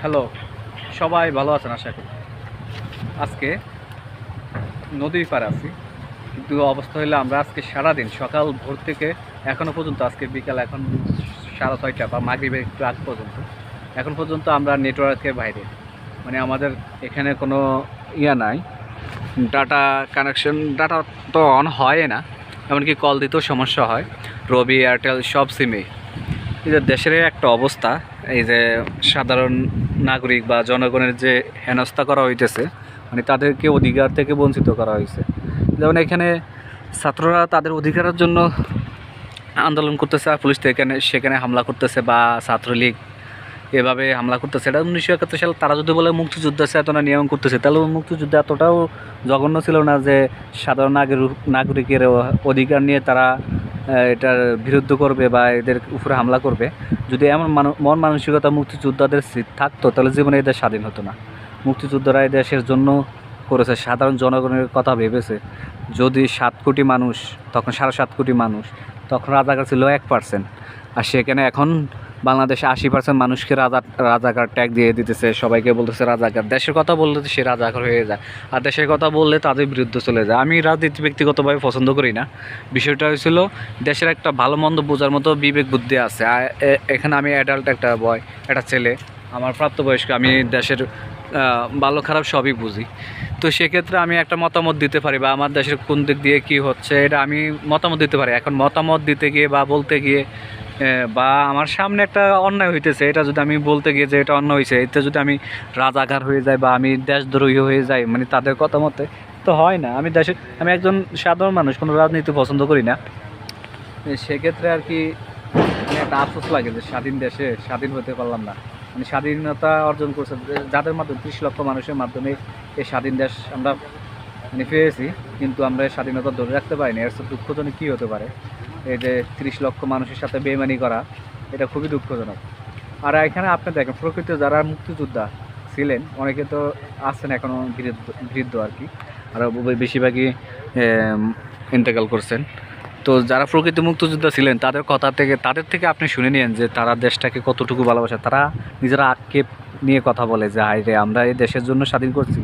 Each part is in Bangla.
হ্যালো, সবাই ভালো আছেন আশা করি। আজকে নদীর পাড়ে আছি। কিন্তু অবস্থা হইলে আমরা আজকে সারাদিন, সকাল ভোর থেকে এখনও পর্যন্ত, আজকে বিকাল এখন সাড়ে ছয়টা বা মাগরিবের একটু আগ পর্যন্ত। এখন পর্যন্ত আমরা নেটওয়ার্কের বাইরে। মানে আমাদের এখানে কোনো ইয়া নাই। ডাটা কানেকশন, ডাটা তো অন হয় না। এমনকি কল দিতেও সমস্যা হয়। রবি, এয়ারটেল সব সিমে। এই যে দেশের একটা অবস্থা। এই যে সাধারণ নাগরিক বা জনগণের যে হেনস্থা করা হইতেছে মানে তাদেরকে অধিকার থেকে বঞ্চিত করা হয়েছে যেমন এখানে ছাত্ররা তাদের অধিকারের জন্য আন্দোলন করতেছে আর পুলিশ সেখানে সেখানে হামলা করতেছে বা ছাত্রলীগ এভাবে হামলা করতেছে। এটা উনিশশো একাত্তর সালে তারা যদি বলে মুক্তিযুদ্ধ চেতনা নিয়ম করতেছে, তাহলে মুক্তিযুদ্ধ এতটাও জঘন্য ছিল না যে সাধারণ নাগরিক নাগরিকের অধিকার নিয়ে তারা এটার বিরুদ্ধ করবে বা এদের উপরে হামলা করবে, যদি এমন মন মানসিকতা মুক্তিযোদ্ধাদের থাকতো, তাহলে জীবনে এদের স্বাধীন হতো না। মুক্তিযোদ্ধারা এই দেশের জন্য করেছে, সাধারণ জনগণের কথা ভেবেছে। যদি সাত কোটি মানুষ, তখন সাড়ে সাত কোটি মানুষ, তখন রাজাকার ছিল এক পার্সেন্ট আর সেখানে এখন বাংলাদেশে আশি পার্সেন্ট মানুষকে রাজা রাজাকার ট্যাগ দিয়ে দিতেছে, সবাইকে বলতেছে রাজাকার। দেশের কথা বললে সে রাজাকার হয়ে যায়। আর দেশের কথা বললে তাদের বিরুদ্ধে চলে যায়। আমি রাজনীতি ব্যক্তিগতভাবে পছন্দ করি না। বিষয়টা হয়েছিল, দেশের একটা ভালো মন্দ বোঝার মতো বিবেক বুদ্ধি আছে। এখানে আমি অ্যাডাল্ট একটা বয় একটা ছেলে। আমার প্রাপ্তবয়স্ক, আমি দেশের ভালো খারাপ সবই বুঝি। তো সেক্ষেত্রে আমি একটা মতামত দিতে পারি বা আমার দেশের কোন দিক দিয়ে কী হচ্ছে, এটা আমি মতামত দিতে পারি। এখন মতামত দিতে গিয়ে বা বলতে গিয়ে বা আমার সামনে একটা অন্যায় হইতেছে, এটা যদি আমি বলতে গিয়ে যে এটা অন্যায় হয়েছে এতে যদি আমি রাজাকার হয়ে যাই বা আমি দেশদ্রোহী হয়ে যাই মানে তাদের কথা মতে, তো হয় না। আমি দেশের আমি একজন সাধারণ মানুষ, কোনো রাজনীতি পছন্দ করি না। সেক্ষেত্রে আর কি মানে একটা আফসোস লাগে যে স্বাধীন দেশে স্বাধীন হতে পারলাম না। মানে স্বাধীনতা অর্জন করছে যাদের মাধ্যমে, ত্রিশ লক্ষ মানুষের মাধ্যমে এই স্বাধীন দেশ আমরা মানে পেয়েছি, কিন্তু আমরা স্বাধীনতা ধরে রাখতে পারিনি। এর দুঃখজনক কী হতে পারে? এই যে ত্রিশ লক্ষ মানুষের সাথে বেমানি করা, এটা খুবই দুঃখজনক। আর এখানে আপনি দেখেন, প্রকৃত যারা মুক্তিযোদ্ধা ছিলেন, অনেকে তো আছেন এখনও বৃদ্ধ বৃদ্ধ আর কি, আর বেশিরভাগই ইন্তেকাল করছেন। তো যারা প্রকৃত মুক্তিযোদ্ধা ছিলেন, তাদের কথা থেকে, তাদের থেকে আপনি শুনে নিন যে তারা দেশটাকে কতটুকু ভালোবাসে। তারা নিজেরা আক্ষেপ নিয়ে কথা বলে যে হাই রে, আমরা এই দেশের জন্য স্বাধীন করছি।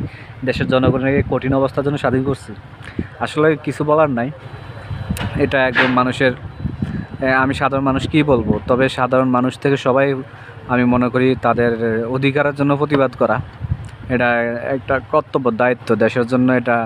দেশের জনগণের কঠিন অবস্থার জন্য স্বাধীন করছি। আসলে কিছু বলার নাই। এটা একজন মানুষের আমি সাধারণ মানুষ কি বলব? তবে সাধারণ মানুষ থেকে সবাই আমি মনে করি তাদের অধিকারের জন্য প্রতিবাদ করা, এটা একটা কর্তব্য, দায়িত্ব দেশের জন্য এটা